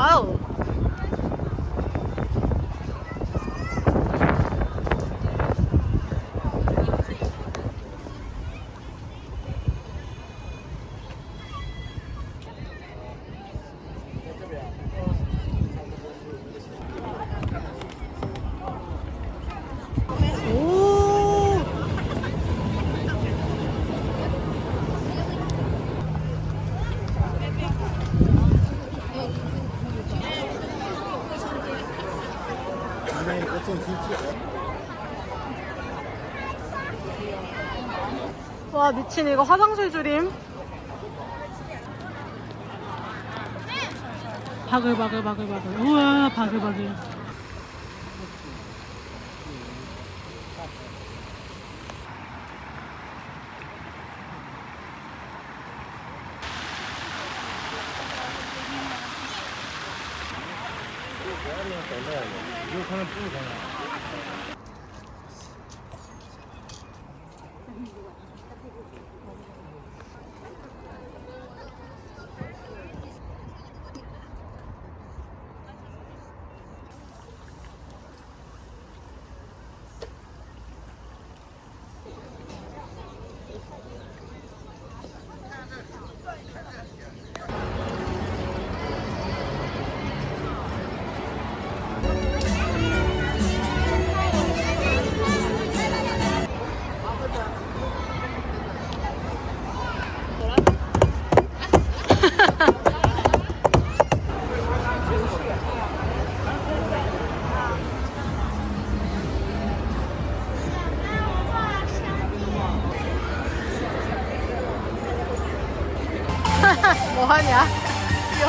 Wow. 와 미친 이거 화장실 줄임. 바글바글 바글바글 우와 바글바글 뭐하냐 귀 我换你啊。我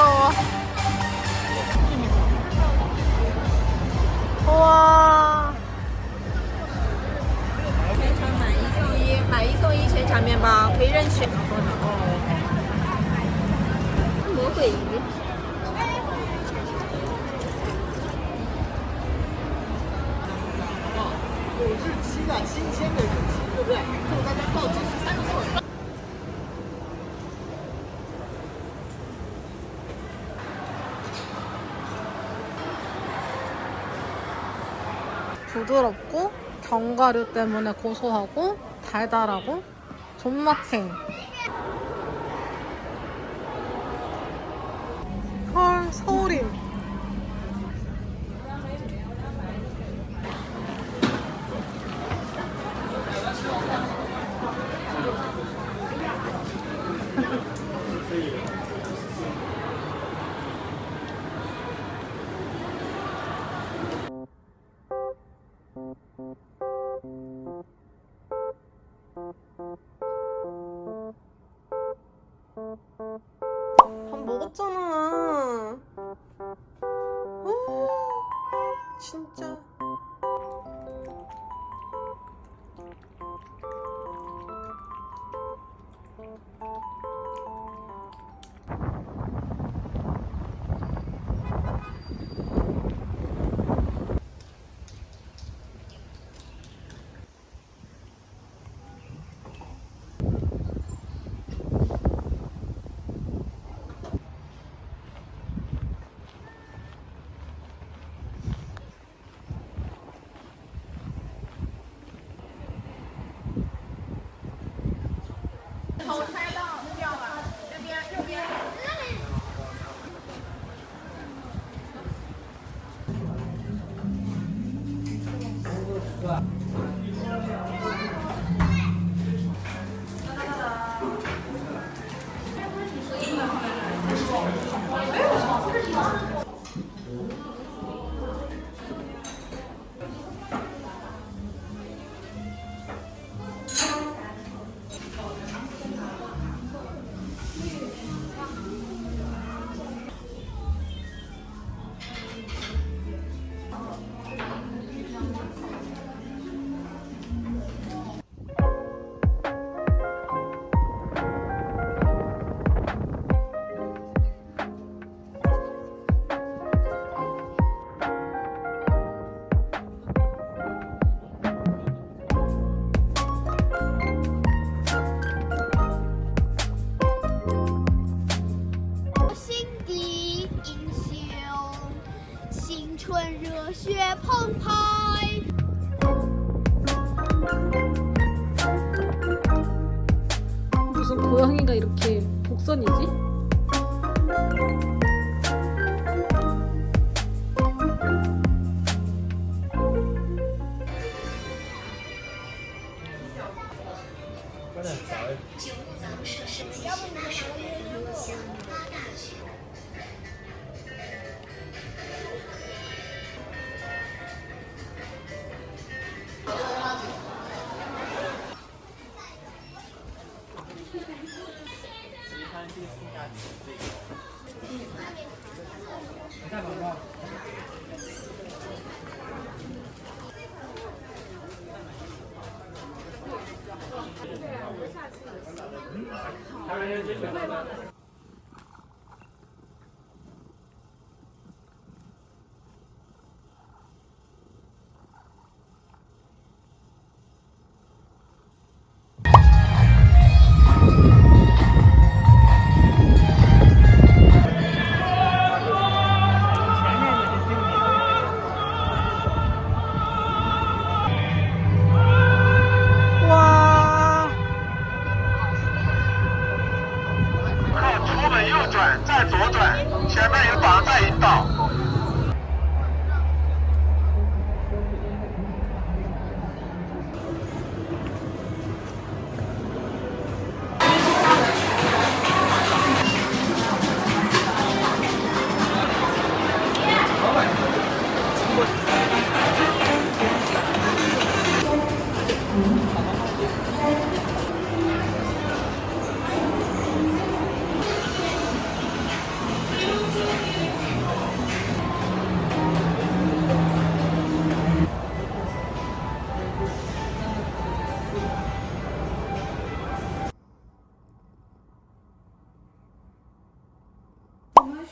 哇。全场买一送一买一送一全场面包可以任选魔鬼鱼。 부드럽고 견과류 때문에 고소하고 달달하고 존맛탱. 헐밥 먹었잖아 我猜到掉了，这边右边。 春热血澎湃。무슨 고양이가 이렇게 복선이지? 时间呢下时间嚟个，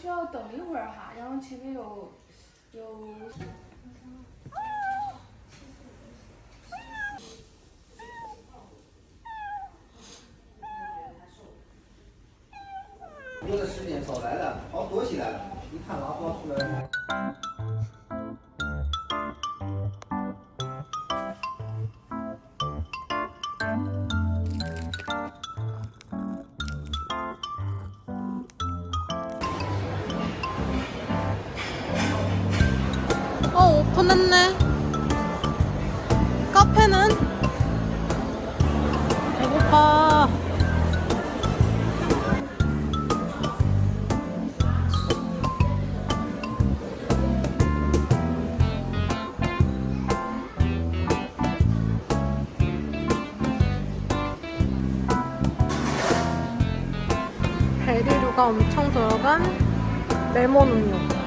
需要等一会儿哈，然后前面有有。多的十点早来了，好躲起来了，一看拿包出来。 어, 오픈했네. 카페는? 배고파. 베리류가 엄청 들어간 레몬 음료.